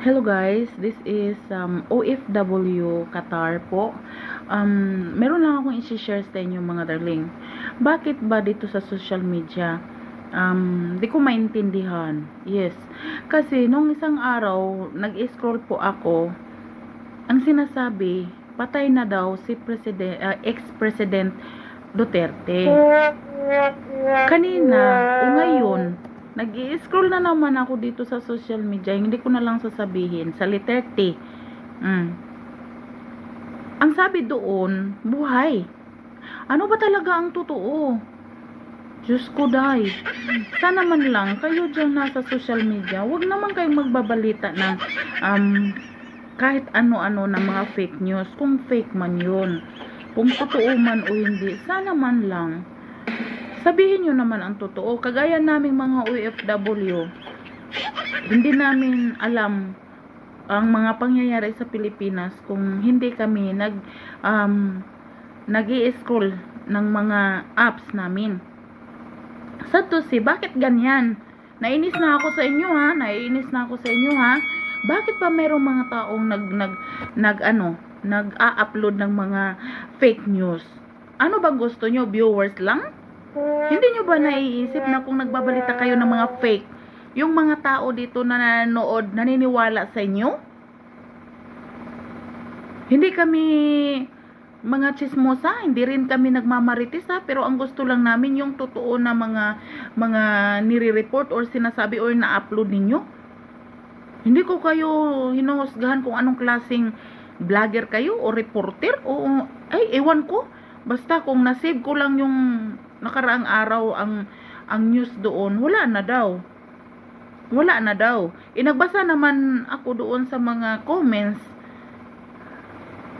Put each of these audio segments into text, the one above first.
Hello guys, this is um, OFW Qatar po. Um, meron lang akong isi-share sa inyo mga darling. Bakit ba dito sa social media? Um, di ko maintindihan. Yes. Kasi nung isang araw, nag-scroll po ako, ang sinasabi, patay na daw si President, uh, ex-president Duterte. Kanina, o ngayon, nag scroll na naman ako dito sa social media. Hindi ko na lang sasabihin. Sa letter T. Mm. Ang sabi doon, buhay. Ano ba talaga ang totoo? Diyos ko, day. Sana man lang, kayo dyan nasa social media, wag naman kayong magbabalita ng um, kahit ano-ano ng mga fake news. Kung fake man yun. Kung totoo man o hindi, sana man lang sabihin nyo naman ang totoo. Kagaya naming mga OFW, hindi namin alam ang mga pangyayari sa Pilipinas kung hindi kami nag um, nag scroll ng mga apps namin. Sa si, bakit ganyan? Nainis na ako sa inyo ha, naiinis na ako sa inyo ha. Bakit pa merong mga taong nag nag nag ano, nag-a-upload ng mga fake news? Ano ba gusto nyo? Viewers lang? Hindi nyo ba naiisip na kung nagbabalita kayo ng mga fake, yung mga tao dito na nanonood, naniniwala sa inyo? Hindi kami mga chismosa, hindi rin kami nagmamarites ha, pero ang gusto lang namin yung totoo na mga mga nire-report or sinasabi or na-upload ninyo. Hindi ko kayo hinuhusgahan kung anong klaseng vlogger kayo o reporter o ay ewan ko. Basta kung nasave ko lang yung nakaraang araw ang ang news doon, wala na daw. Wala na daw. Inagbasa naman ako doon sa mga comments.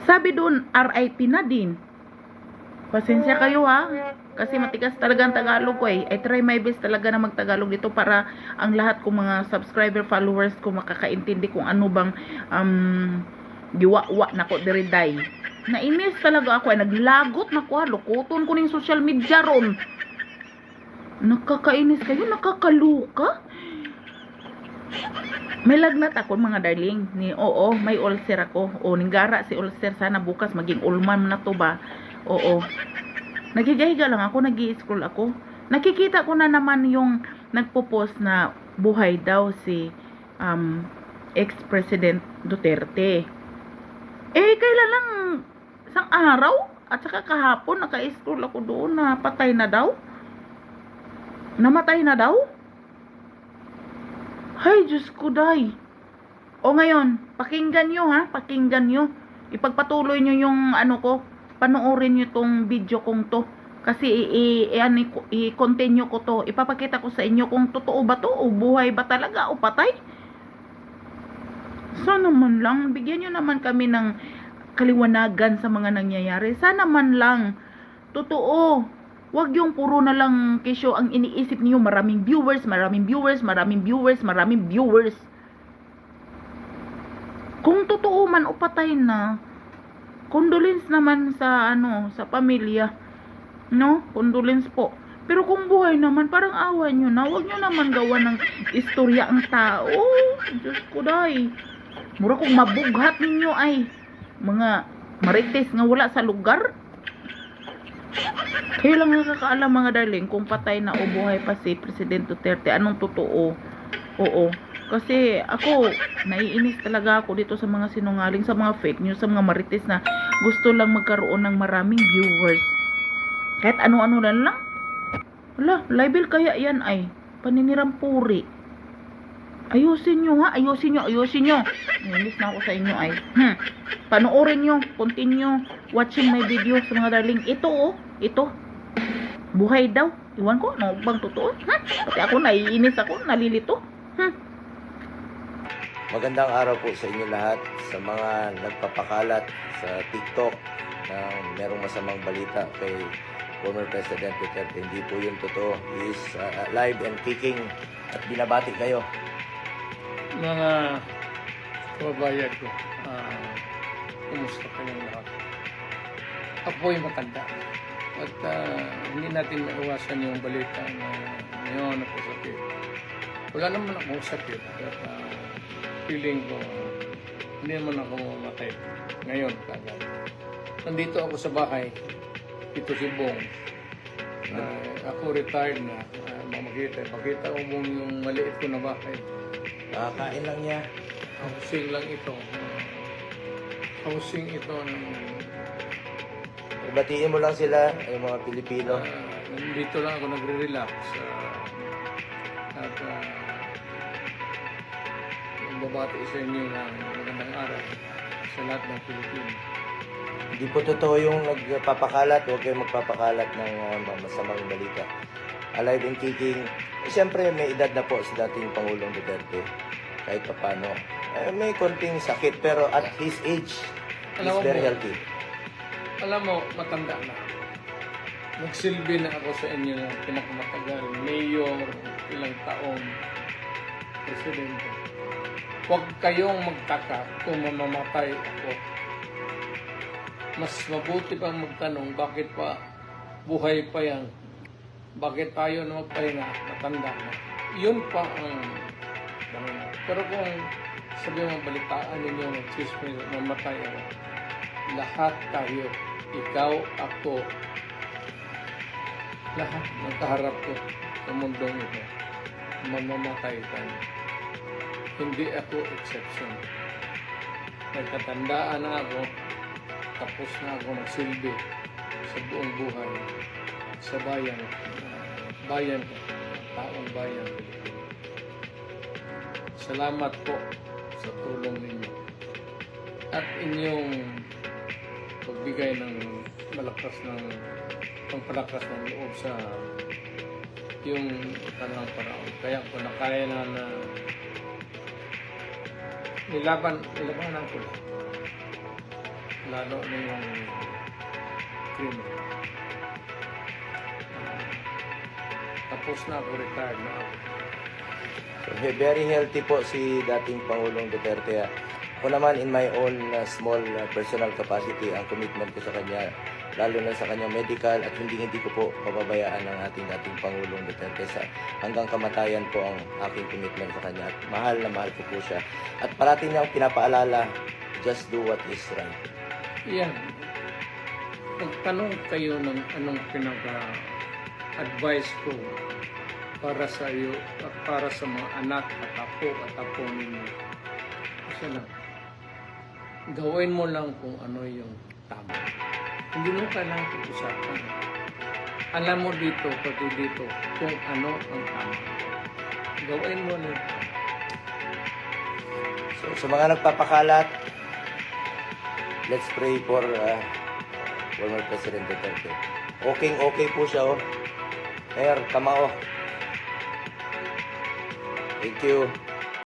Sabi doon, RIP na din. Pasensya kayo ha. Kasi matigas talaga ang Tagalog ko eh. I try my best talaga na magtagalog dito para ang lahat kong mga subscriber, followers ko makakaintindi kung ano bang um, giwa-wa na ko diriday. Nainis talaga ako ay naglagot na ko ha. Lukuton ko ng social media ron. Nakakainis kayo, nakakaluka. May lagnat ako mga darling. Ni oo, may ulcer ako. O ninggara si ulcer sana bukas maging ulman na to ba. Oo. Nagigahiga lang ako, nag-i-scroll ako. Nakikita ko na naman yung nagpo-post na buhay daw si um, ex-president Duterte. Eh, kailan lang isang araw at saka kahapon naka-scroll ako doon na patay na daw. Namatay na daw. Hay, Diyos ko, day. O ngayon, pakinggan nyo ha, pakinggan nyo. Ipagpatuloy nyo yung ano ko, panoorin nyo tong video kong to. Kasi i-continue ko to. Ipapakita ko sa inyo kung totoo ba to o buhay ba talaga o patay. Sana man lang, bigyan nyo naman kami ng kaliwanagan sa mga nangyayari. Sana man lang, totoo. Huwag yung puro na lang kesyo ang iniisip niyo maraming viewers, maraming viewers, maraming viewers, maraming viewers. Kung totoo man o patay na, condolence naman sa ano, sa pamilya. No? Condolence po. Pero kung buhay naman, parang awa nyo na. Huwag nyo naman gawa ng istorya ang tao. Diyos ko day. Mura kong mabughat ninyo ay mga marites nga wala sa lugar. Kayo lang nakakaalam mga darling kung patay na o buhay pa si President Duterte. Anong totoo? Oo. Kasi ako, naiinis talaga ako dito sa mga sinungaling, sa mga fake news, sa mga marites na gusto lang magkaroon ng maraming viewers. Kahit ano-ano lang lang. Wala, libel kaya yan ay paninirang puri. Ayusin nyo ha, ayusin nyo, ayusin nyo. Nainis na ako sa inyo ay. Hmm. Panoorin nyo, continue watching my video sa mga darling. Ito oh, ito. Buhay daw. Iwan ko, ano bang totoo? Ha? Pati ako naiinis ako, nalilito. Hmm. Magandang araw po sa inyo lahat sa mga nagpapakalat sa TikTok na merong masamang balita kay former President Duterte. Hindi po yun totoo. He is uh, live and kicking at binabati kayo. Mga kababayan ko, ah, kumusta kayong lahat? Ako po yung matanda. At ah, hindi natin maiwasan yung balita na ngayon ako sakit. Wala naman akong sakit. At, ah, feeling ko, hindi naman ako mamatay ngayon kagad. Nandito ako sa bahay, ito si Bong. Ah, ako retired na, uh, makita, makita ko mong yung maliit ko na bahay. Nakakain lang niya. Housing lang ito. Ah, housing ito ng Batiin mo lang sila, yung mga Pilipino. Ah, nandito lang ako nagre-relax. ah, at uh, magbabati sa inyo ng magandang araw sa lahat ng Pilipino. Hindi po totoo yung nagpapakalat. Huwag kayong magpapakalat ng uh, masamang balita. Alive and kicking. Eh, Siyempre, may edad na po si dating Pangulong Duterte. Kahit pa paano. Eh, may konting sakit, pero at his age, Alam he's mo very po, healthy. Alam mo, matanda na. Nagsilbi na ako sa inyo ng pinakamatagal, mayor, ilang taon, presidente. Huwag kayong magtaka kung mamamatay ako. Mas mabuti pang magtanong, bakit pa buhay pa yan? Bakit tayo na magpahinga, matanda na? Yun pa ang tanong. Pero kung sabi mo balitaan ninyo, nagsismis, mamatay ako, lahat tayo, ikaw, ako, lahat ng ko sa mundong ito, mamamatay tayo. Hindi ako exception. Nagkatandaan na ako, tapos na ako magsilbi sa buong buhay, sa bayan, bayan taong bayan. Salamat po sa tulong ninyo at inyong pagbigay ng malakas ng pangpalakas ng loob sa yung kanang paraon. Kaya ko na kaya na na nilaban, nilabanan ko lang. Lalo na yung krimen. Tapos na ako, retired na ako. So, he- very healthy po si dating Pangulong Duterte. Ako naman, in my own uh, small uh, personal capacity, ang commitment ko sa kanya, lalo na sa kanyang medical at hindi hindi ko po pababayaan ang ating dating Pangulong Duterte sa hanggang kamatayan po ang aking commitment sa kanya at mahal na mahal ko po siya. At parating niyang pinapaalala, just do what is right. Yan. Magtanong kayo ng anong pinaka-advice ko para sa iyo at para sa mga anak at apo at apo ninyo. Isa lang. Gawin mo lang kung ano yung tama. Hindi mo kailangan pag-usapan. Alam mo dito, pati dito, kung ano ang tama. Gawin mo lang. So, sa mga nagpapakalat, let's pray for uh, former President Duterte. Okay, okay po siya, oh. Mayor, kamao. Thank you.